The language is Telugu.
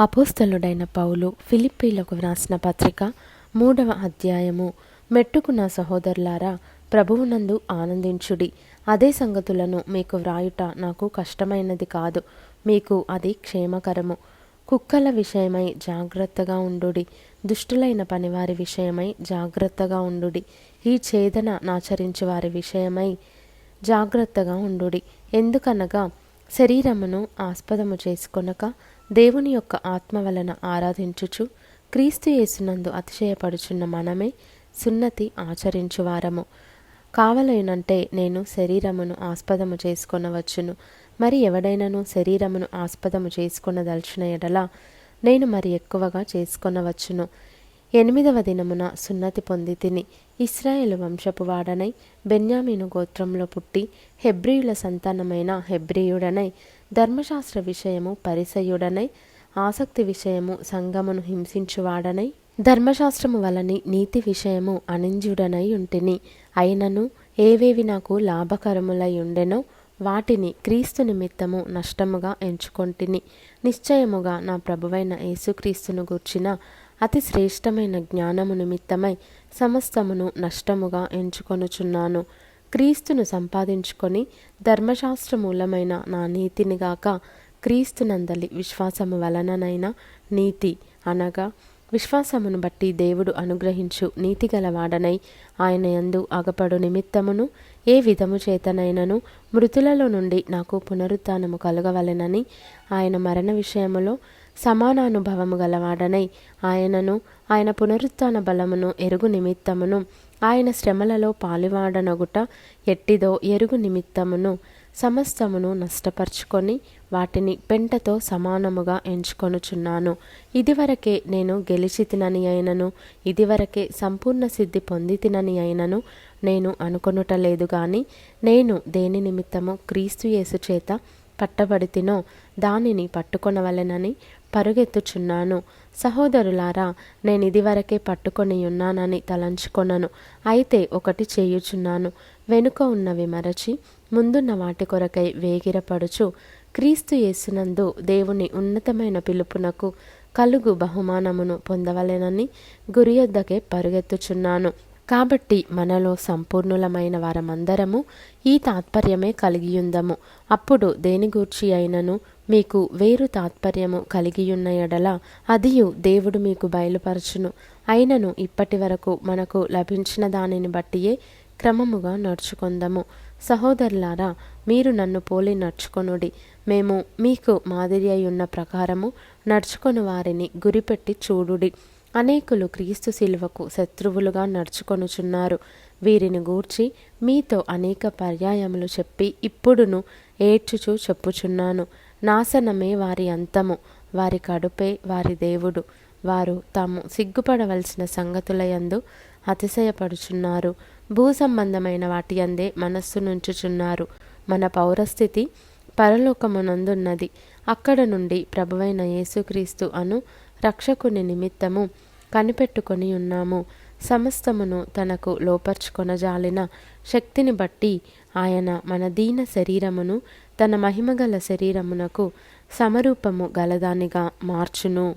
అపోస్తలుడైన పౌలు ఫిలిప్పీలకు వ్రాసిన పత్రిక మూడవ అధ్యాయము. మెట్టుకు నా సహోదరులారా ప్రభువునందు ఆనందించుడి. అదే సంగతులను మీకు వ్రాయుట నాకు కష్టమైనది కాదు. మీకు అది క్షేమకరము. కుక్కల విషయమై జాగ్రత్తగా ఉండుడి. దుష్టులైన పనివారి విషయమై జాగ్రత్తగా ఉండుడి. ఈ ఛేదన నాచరించి వారి విషయమై జాగ్రత్తగా ఉండుడి. ఎందుకనగా శరీరమును ఆస్పదము చేసుకొనక దేవుని యొక్క ఆత్మ వలన ఆరాధించుచు క్రీస్తు యేసునందు అతిశయపడుచున్న మనమే సున్నతి ఆచరించువారము. కావలేనంటే నేను శరీరమును ఆస్పదము చేసుకొనవచ్చును. మరి ఎవడైనను శరీరమును ఆస్పదము చేసుకొనదలిచిన ఎడల నేను మరి ఎక్కువగా చేసుకొనవచ్చును. ఎనిమిదవ దినమున సున్నతి పొంది తిని ఇస్రాయేల్ వంశపు వాడనై బెన్యామీను గోత్రంలో పుట్టి హెబ్రియుల సంతానమైన హెబ్రియుడనై ధర్మశాస్త్ర విషయము పరిసయుడనై ఆసక్తి విషయము సంగమును హింసించువాడనై ధర్మశాస్త్రము వలని నీతి విషయము అనింజుడనై ఉంటిని. అయినను ఏవేవి నాకు లాభకరములై ఉండెనో వాటిని క్రీస్తు నిమిత్తము నష్టముగా ఎంచుకొంటిని. నిశ్చయముగా నా ప్రభువైన యేసుక్రీస్తును గూర్చిన అతి శ్రేష్టమైన జ్ఞానము నిమిత్తమై సమస్తమును నష్టముగా ఎంచుకొనుచున్నాను. క్రీస్తును సంపాదించుకొని ధర్మశాస్త్ర మూలమైన నా నీతినిగాక క్రీస్తునందలి విశ్వాసము వలననైన నీతి అనగా విశ్వాసమును బట్టి దేవుడు అనుగ్రహించు నీతిగలవాడనై ఆయన యందు అగపడు నిమిత్తమును ఏ విధము చేతనైనను మృతులలో నుండి నాకు పునరుత్నము కలగవలెనని ఆయన మరణ విషయములో సమానానుభవము గలవాడనై ఆయనను ఆయన పునరుత్న బలమును ఎరుగు నిమిత్తమును ఆయన శ్రమలలో పాలివాడనగుట ఎట్టిదో ఎరుగు నిమిత్తమును సమస్తమును నష్టపరుచుకొని వాటిని పెంటతో సమానముగా ఎంచుకొనుచున్నాను. ఇదివరకే నేను గెలిచితినని అయినను ఇదివరకే సంపూర్ణ సిద్ధి పొందితినని అయినను నేను అనుకొనుటలేదు గాని నేను దేని నిమిత్తము క్రీస్తు యేసు చేత పట్టబడితినో దానిని పట్టుకొనవలెనని పరుగెత్తుచున్నాను. సహోదరులారా నేను ఇదివరకే పట్టుకొని ఉన్నానని తలంచుకొనను. అయితే ఒకటి చేయుచున్నాను. వెనుక ఉన్నవి మరచి ముందున్న వాటి కొరకై వేగిరపడుచు క్రీస్తు యేసునందు దేవుని ఉన్నతమైన పిలుపునకు కలుగు బహుమానమును పొందవలెనని గురియొద్దకే పరుగెత్తుచున్నాను. కాబట్టి మనలో సంపూర్ణులమైన వారమందరము ఈ తాత్పర్యమే కలిగియుందము. అప్పుడు దేని గూర్చి అయినను మీకు వేరు తాత్పర్యము కలిగియున్న ఎడల అదియు దేవుడు మీకు బయలుపరచును. అయినను ఇప్పటి వరకు మనకు లభించిన దానిని బట్టియే క్రమముగా నడుచుకొందము. సహోదరులారా మీరు నన్ను పోలి నడుచుకొనుడి. మేము మీకు మాదిరి అయ్యున్న ప్రకారము నడుచుకొని వారిని గురిపెట్టి చూడుడి. అనేకులు క్రీస్తు శిలువకు శత్రువులుగా నడుచుకొనుచున్నారు. వీరిని గూర్చి మీతో అనేక పర్యాయములు చెప్పి ఇప్పుడును ఏడ్చుచూ చెప్పుచున్నాను. నాశనమే వారి అంతము వారి కడుపే వారి దేవుడు. వారు తాము సిగ్గుపడవలసిన సంగతులయందు అతిశయపడుచున్నారు. భూ సంబంధమైన వాటి అందే మనస్సు నుంచుచున్నారు. మన పౌరస్థితి పరలోకమునందున్నది. అక్కడ నుండి ప్రభువైన యేసుక్రీస్తు అను రక్షకుని నిమిత్తము కనిపెట్టుకొని ఉన్నాము. సమస్తమును తనకు లోపర్చుకొనజాలిన శక్తిని బట్టి ఆయన మన దీన శరీరమును తన మహిమగల శరీరమునకు సమరూపము గలదానిగా మార్చును.